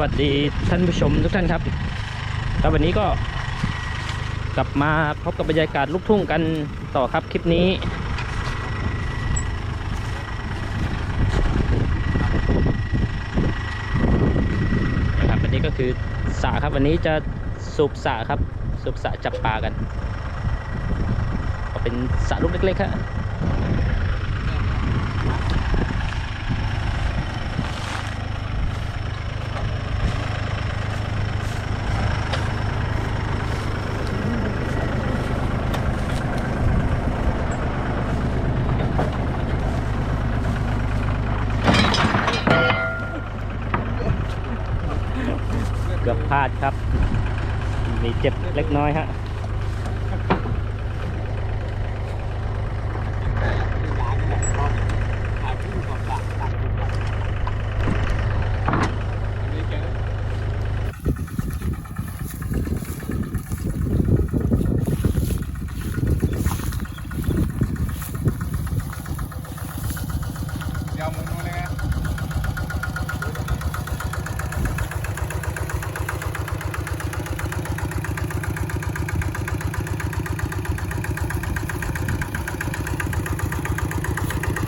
สวัสดีท่านผู้ชมทุกท่านครับครับวันนี้ก็กลับมาพบกับบรรยากาศลูกทุ่งกันต่อครับคลิปนี้ นะครับวันนี้ก็คือสระครับวันนี้จะสูบสระครับสูบสระจับปลากัน ก็เป็นสระลูกเล็กๆครับ เกือบพลาดครับ มี เล็กน้อยฮะ เดี๋ยวมึงดูเลยไง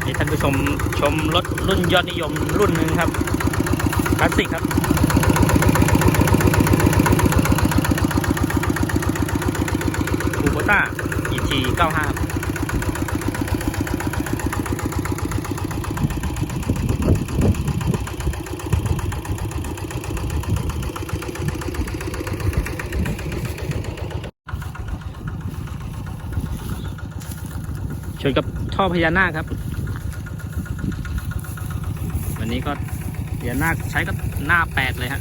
นี่ท่าน ผู้ชมชมรถรุ่นยอดนิยมรุ่นหนึ่งครับคลาสสิกครับ คูโบต้า ET 95ครับชนกับท่อพญานาคครับ นี้ก็พญหน้าใช้ก็หน้าแปดเลยฮะ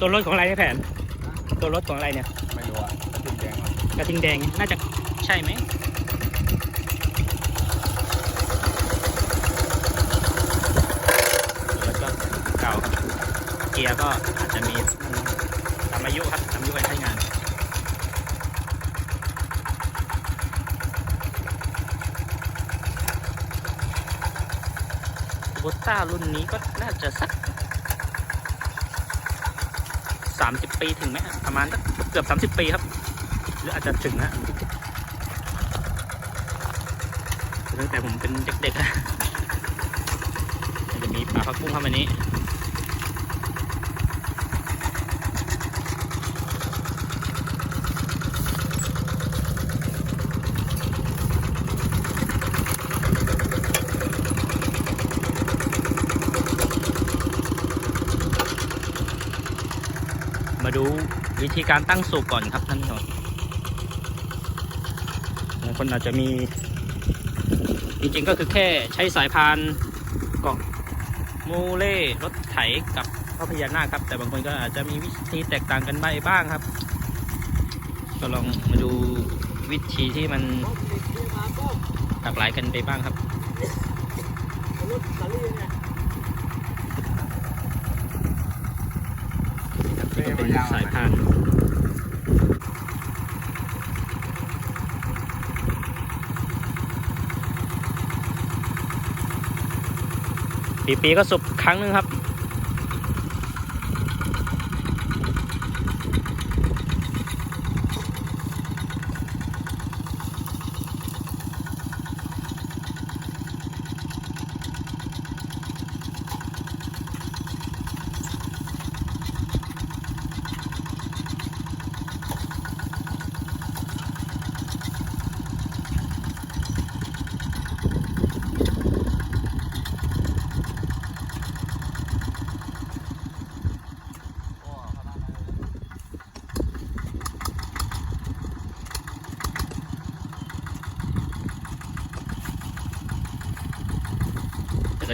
ตัวรถของอะไรเนี่ยแผน ตัวรถของอะไรเนี่ย ไม่รู้อะจุดแดงอะกระทิงแดงน่าจะใช่ไหมแล้วก็เก่าครับ เกียร์ก็อาจจะมีตามอายุครับตามอายุการใช้งานโบต้ารุ่นนี้ก็น่าจะสัก สามสิบปีถึงไหมประมาณเกือบสามสิบปีครับ หรืออาจจะถึงนะตั้งแต่ผมเป็นเด็กๆนะจะมีปลาพักกุ้งเข้ามานี้ มาดูวิธีการตั้งสูบก่อนครับท่านผู้ชมบางคนอาจจะมี จริงๆก็คือแค่ใช้สายพานเกาะมูเล่รถไถกับพ่อพญานาคครับ แต่บางคนก็อาจจะมีวิธีแตกต่างกันไปบ้างครับ ก็ลองมาดูวิธีที่มันหลากหลายกันไปบ้างครับ ก็เป็นสายพานปีปีก็สุบครั้งนึงครับ น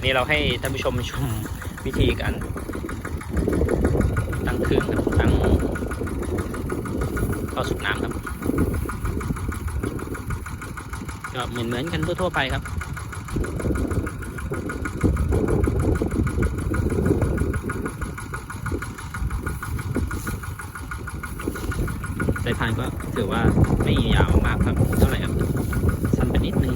นี้เราให้ท่านผู้ชมชมวิธีการตั้งเครื่องครับตั้งท่อสูบน้ำครับก็เหมือนเหมือนกันทั่วๆไปครับสายพานก็ถือว่าไม่ยาวมากครับเท่าไหร่ครับสั้นไปนิดนึง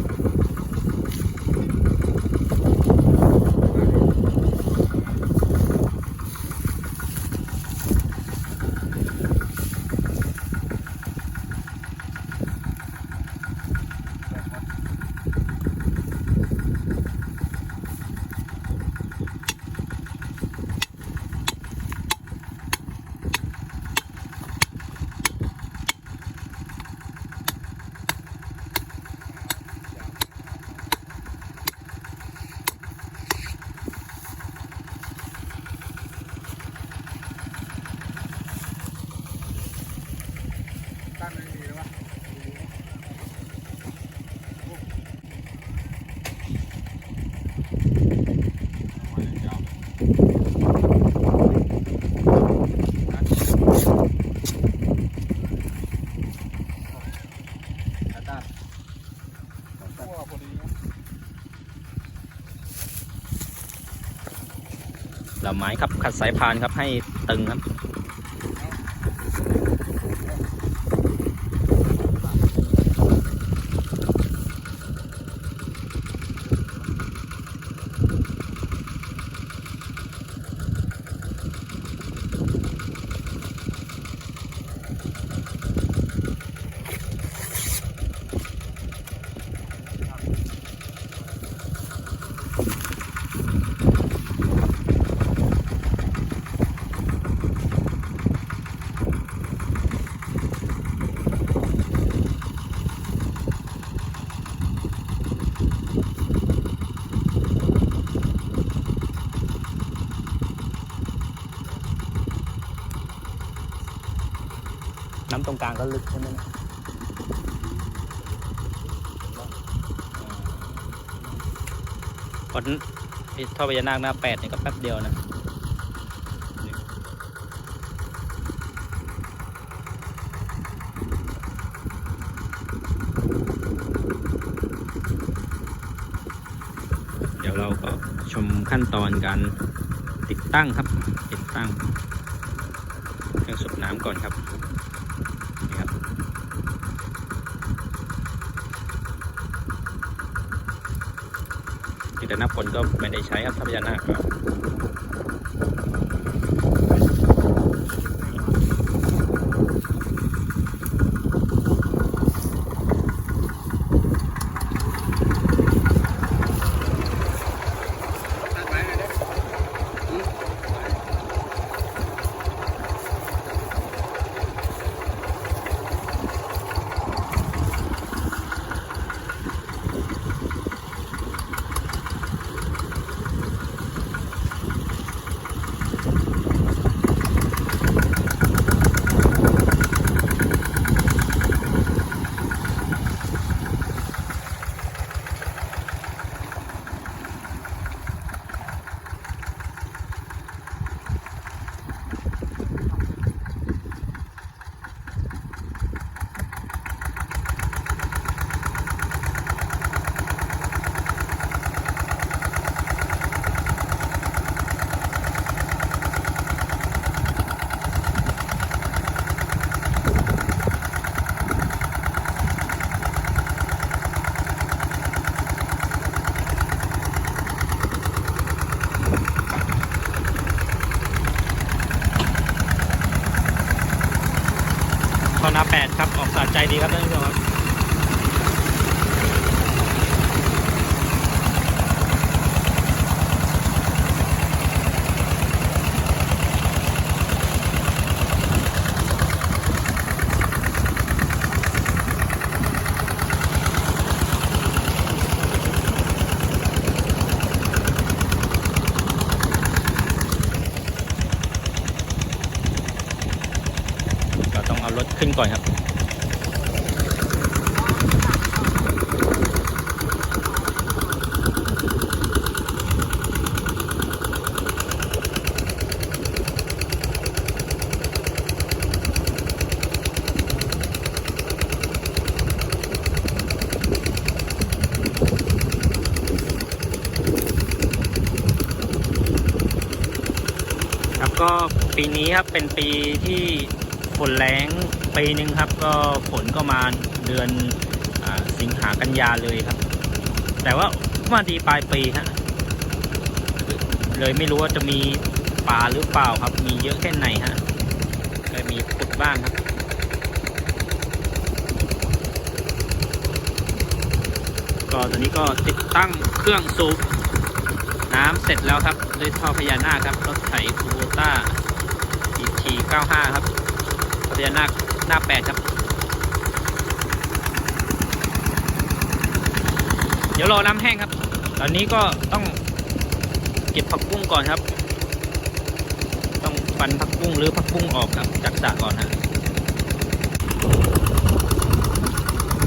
ตั้งไม่ดีหรือวะอาจารย์ขั้วพอดีนะ เรา ไม้ครับ ขัดสายพานครับให้ตึงครับำตรงกลางก็ลึกใช่ไหมก่อนท่อพญานาคหน้าแปดเนี่ยก็แป๊บเดียวนะเดี๋ยวเราก็ชมขั้นตอนการติดตั้งครับ ติดตั้งเครื่องสูบน้ำก่อนครับนี่ครับ แต่น้าฝนก็ไม่ได้ใช้ครับทรัพยานาคครับไว้เลยเด้อ ท่อน้าแปดครับ ออกสะใจ ดีครับท่านผู้ชมครับ เราต้องเอารถขึ้นก่อนครับ ก็ปีนี้ครับเป็นปีที่ฝนแรงปีหนึ่งครับ ก็ฝนก็มาเดือนอสิงหากันยาเลยครับ แต่ว่ามาดีปลายปีฮะเลยไม่รู้ว่าจะมีปลาหรือเปล่าครับ มีเยอะแค่ไหนฮะก็มีปุดบ้างครับก็ตอนนี้ก็ติดตั้งเครื่องสูบ น้ำเสร็จแล้วครับด้วยท่อพญานาคครับรถไถคูโบต้า ET 95ครับพญานาคหน้า8ครับ เดี๋ยวรอน้ำแห้งครับ ตอนนี้ก็ต้องเก็บผักบุ้งก่อนครับ ต้องฟันผักบุ้งหรือผักบุ้งออกครับ จากสระก่อนฮะ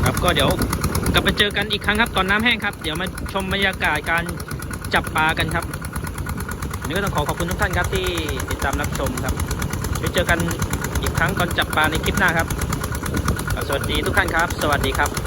ครับก็เดี๋ยวกลับไปเจอกันอีกครั้งครับตอนน้ำแห้งครับ เดี๋ยวมาชมบรรยากาศการ จับปลากันครับวันนี้ก็ต้องขอขอบคุณทุกท่านครับที่ติดตามรับชมครับไว้เจอกันอีกครั้งตอนจับปลาในคลิปหน้าครับ สวัสดีทุกท่านครับ สวัสดีครับ